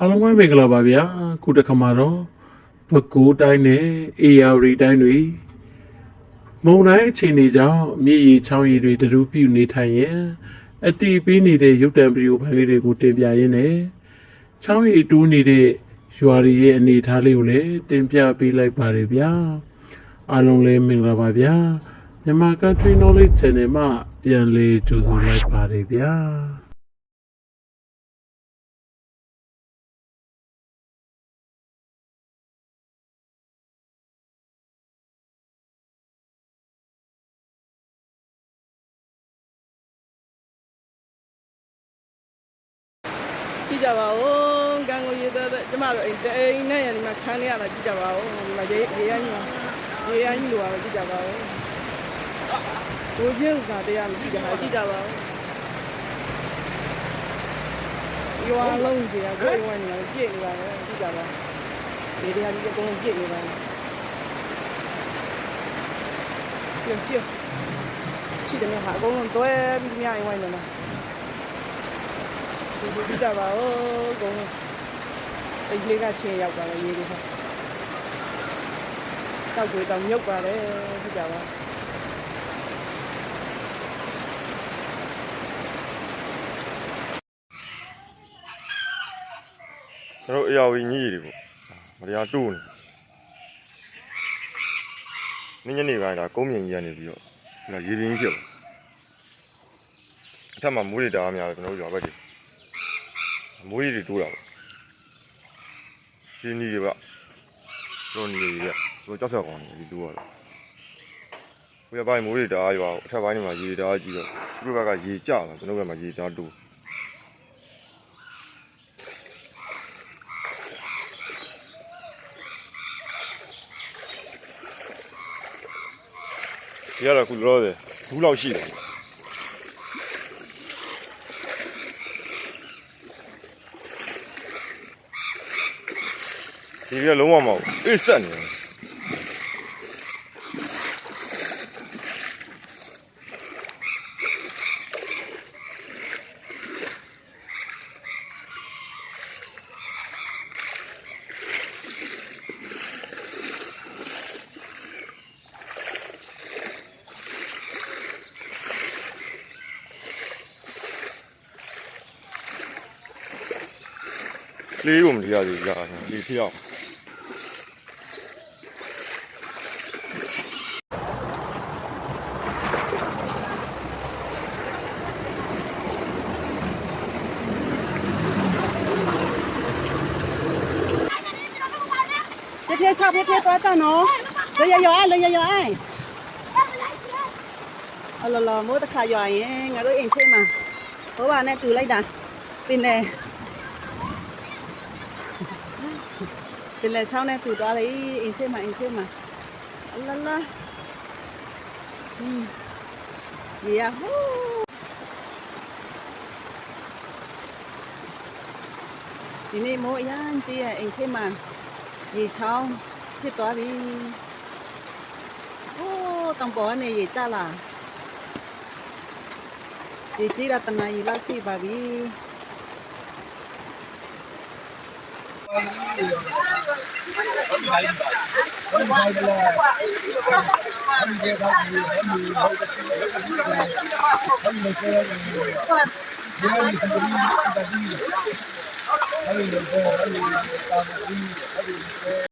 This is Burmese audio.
အားလုံးပဲမင်္ဂလာပါဗျာခုတစ်ခါမှာတော့ဘကူတိုင်းနဲ့အေယာရီတိုင်းတွေမုံတိုင်းအခြေအနေကြောင့်မြည်ရီချောင်းရီတွေတရူပြုနေထိုင်ရင်အတီးပေးနေတဲ့ရုပ်တံဗီဒီယိုဖိုင်လေးတွေကိုတင်ပြရင်းနဲ့ချောင်းရီတူးနေတဲ့ရွာရီရဲ့အနေအထားလေးကိုလည်းတင်ပြပေးလိုက်ပါတယ်ဗျာအားလုံးလည်းမင်္ဂလာပါဗျာမြန်မာ Country Knowledge Channel မှာပြန်လည်ကြိုဆိုလိုက်ပါတယ်ဗျာ ကြည့်ကြပါဦးကံကိုရေသားကျမတို့အိမ်တအိမ်နဲ့ရဒီမှာခန်းနေရတာကြည့်ကြပါဦးဒီမှာရေရေရမ်းကြီးရေရမ်းကြီးလိုပါပဲကြည့်ကြပါဦးဘိုးချင်းစာတရားမရှိကြပါကြည့်ကြပါဦးရွာလုံးကြီးကကိုယ်ဝင်နေပြည့်နေပါလေကြည့်ကြပါဒီတရားကြီးအကုန်လုံးပြည့်နေပါပြည့်ပြည့်ရှိတယ်ဟာအကုန်လုံးတွဲပြီးမြအိမ်ဝင်နေမှာ ဒီလိုကြည့်ကြပါဦးကုန်းအိတ်လေးကချင်းရောက်ပါလေရေးလေးဟာတောက်ွေတောင်မြုပ်ပါလေကြည့်ကြပါကျွန်တော်အရာဝီညကြီးတွေပေါ့မတရားတိုးနေမင်းညနေပိုင်းဒါကုန်းမြင်ကြီးကနေပြီးတော့ဒါရေရင်းကြီးဖြစ်ပါအထက်မှာမိုးတွေတအားများတယ်ကျွန်တော်တို့ရွာဘက်တွေ မိုးကြီးတွေတိုးတာပေါ့ရှင်းကြီးတွေပါတို့နေကြီးကတို့ကြောက်ဆက်ကောင်းနေဒီတိုးရတော့ဘယ်ပိုင်းမိုးတွေတအားရွာအထက်ပိုင်းတွေမှာရေတအားကြီးတော့ဒီဘက်ကရေကျလာကျွန်တော်ဘက်မှာရေတအားတိုးဒီကတော့ခုလောတယ်ဘူးလောက်ရှိတယ် ဒီကလုံးဝမဟုတ်အေးဆက်နေတယ်လေးကိုမတရားသေးဘူးကြာဒီဖျောက်别别 thế thế sao? Thế thế tôi tao nó. Lấy gió ai? Lấy gió ai? Ờ lò lò mỗi tất cả giỏi ngã đôi anh xem mà. Có bà này từ lấy đà pin này. Pin này sao này từ đó lấy anh xem mà anh xem mà. La la yeah ini mau yang sih ảnh xem mà. Ờ, ừ gì sao thì tỏa đi. Ô, tầm bỏ này gì cha là? Gì chỉ là tầm này là gì bà bị Hãy subscribe cho kênh Ghiền Mì Gõ Để không bỏ lỡ những video hấp dẫn Arul